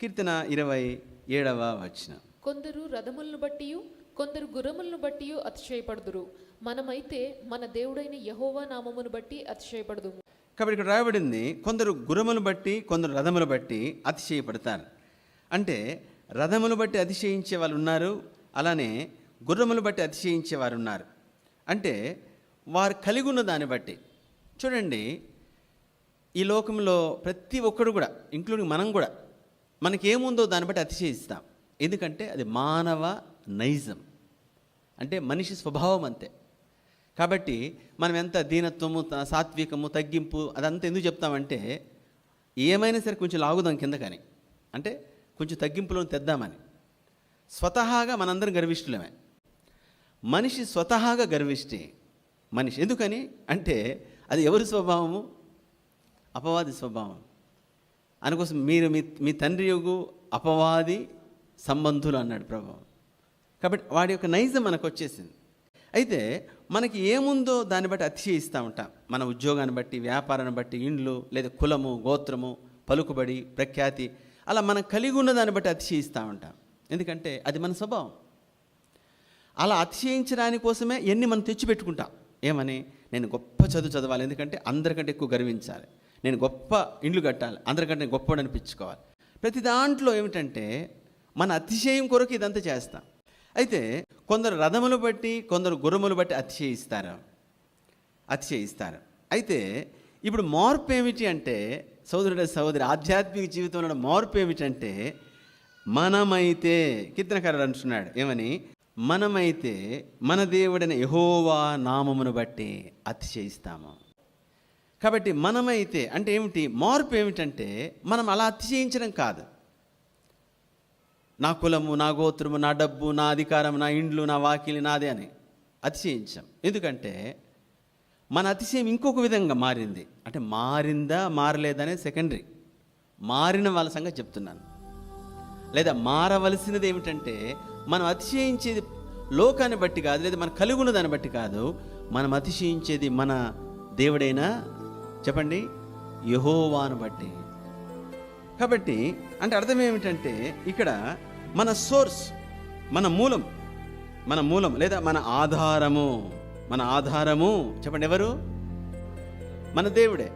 కీర్తన ఇరవై ఏడవ వచనం. కొందరు రథములను బట్టి కొందరు గుర్రములను బట్టి అతిశయపడుదురు. మనమైతే మన దేవుడైన యహోవా నామమును బట్టి అతిశయపడదు కాబట్టి ఇక్కడ రాయబడింది కొందరు గుర్రములు బట్టి కొందరు రథములు బట్టి అతిశయపడతారు. అంటే రథములు బట్టి అతిశయించే వాళ్ళు ఉన్నారు అలానే గుర్రములు బట్టి అతిశయించే వారు ఉన్నారు. అంటే వారు కలిగి ఉన్న దాన్ని బట్టి. చూడండి ఈ లోకంలో ప్రతి ఒక్కడు కూడా ఇంక్లూడింగ్ మనం కూడా మనకి ఏముందో దాన్ని బట్టి అతిశయిస్తాం. ఎందుకంటే అది మానవ నైజం. అంటే మనిషి స్వభావం అంతే. కాబట్టి మనం ఎంత దీనత్వము త- సాత్వికము తగ్గింపు అదంతా ఎందుకు చెప్తామంటే ఏమైనా సరే కొంచెం లాగుదాం కింద కానీ అంటే కొంచెం తగ్గింపులో తెద్దామని. స్వతహాగా మనందరం గర్విష్ఠులమే. మనిషి స్వతహాగా గర్విష్టి మనిషి. ఎందుకని? అంటే అది ఎవరి స్వభావము? అపవాది స్వభావం. అందుకోసం మీరు మీ మీ తండ్రి యొక్క అపవాది సంబంధులు అన్నాడు ప్రభు. కాబట్టి వాడి యొక్క నైజం మనకు వచ్చేసింది. అయితే మనకి ఏముందో దాన్ని బట్టి అతిశయిస్తూ ఉంటాం. మన ఉద్యోగాన్ని బట్టి వ్యాపారాన్ని బట్టి ఇండ్లు లేదా కులము గోత్రము పలుకుబడి ప్రఖ్యాతి అలా మనం కలిగి ఉన్న దాన్ని బట్టి అతిశయిస్తూ ఉంటాం. ఎందుకంటే అది మన స్వభావం. అలా అతిశయించడాని కోసమే ఎన్ని మనం తెచ్చిపెట్టుకుంటాం. ఏమని? నేను గొప్ప చదువు చదవాలి. ఎందుకంటే అందరికంటే ఎక్కువ గర్వించాలి. నేను గొప్ప ఇండ్లు కట్టాలి. అందరికంటే నేను అనిపించుకోవాలి. ప్రతి దాంట్లో ఏమిటంటే మన అతిశయం కొరకు ఇదంతా చేస్తాం. అయితే కొందరు రథములు బట్టి కొందరు గుర్రములు బట్టి అతిశయిస్తారు. అతిశయిస్తారు. అయితే ఇప్పుడు మార్పు ఏమిటి అంటే సోదరుడ సోదరి ఆధ్యాత్మిక జీవితంలో మార్పు ఏమిటంటే మనమైతే కీర్తనకారుడు అంటున్నాడు ఏమని? మనమైతే మన దేవుడైన యహోవా నామమును బట్టి అతిశయిస్తాము. కాబట్టి మనమైతే అంటే ఏమిటి? మార్పు ఏమిటంటే మనం అలా అతిశయించడం కాదు. నా కులము నా గోత్రము నా డబ్బు నా అధికారం నా ఇండ్లు నా వాకిలి నాదే అని అతిశయించాం. ఎందుకంటే మన అతిశయం ఇంకొక విధంగా మారింది. అంటే మారిందా మారలేదనే సెకండరీ. మారిన వాళ్ళ సంగతి చెప్తున్నాను. లేదా మారవలసినది ఏమిటంటే మనం అతిశయించేది లోకాన్ని బట్టి కాదు లేదా మనం కలిగి ఉన్న దాన్ని బట్టి కాదు మనం అతిశయించేది మన దేవుడైనా చెప్పండి? యహోవాను బట్టి. కాబట్టి అంటే అర్థం ఏమిటంటే ఇక్కడ మన సోర్స్ మన మూలం మన మూలం లేదా మన ఆధారము మన ఆధారము చెప్పండి ఎవరు? మన దేవుడే.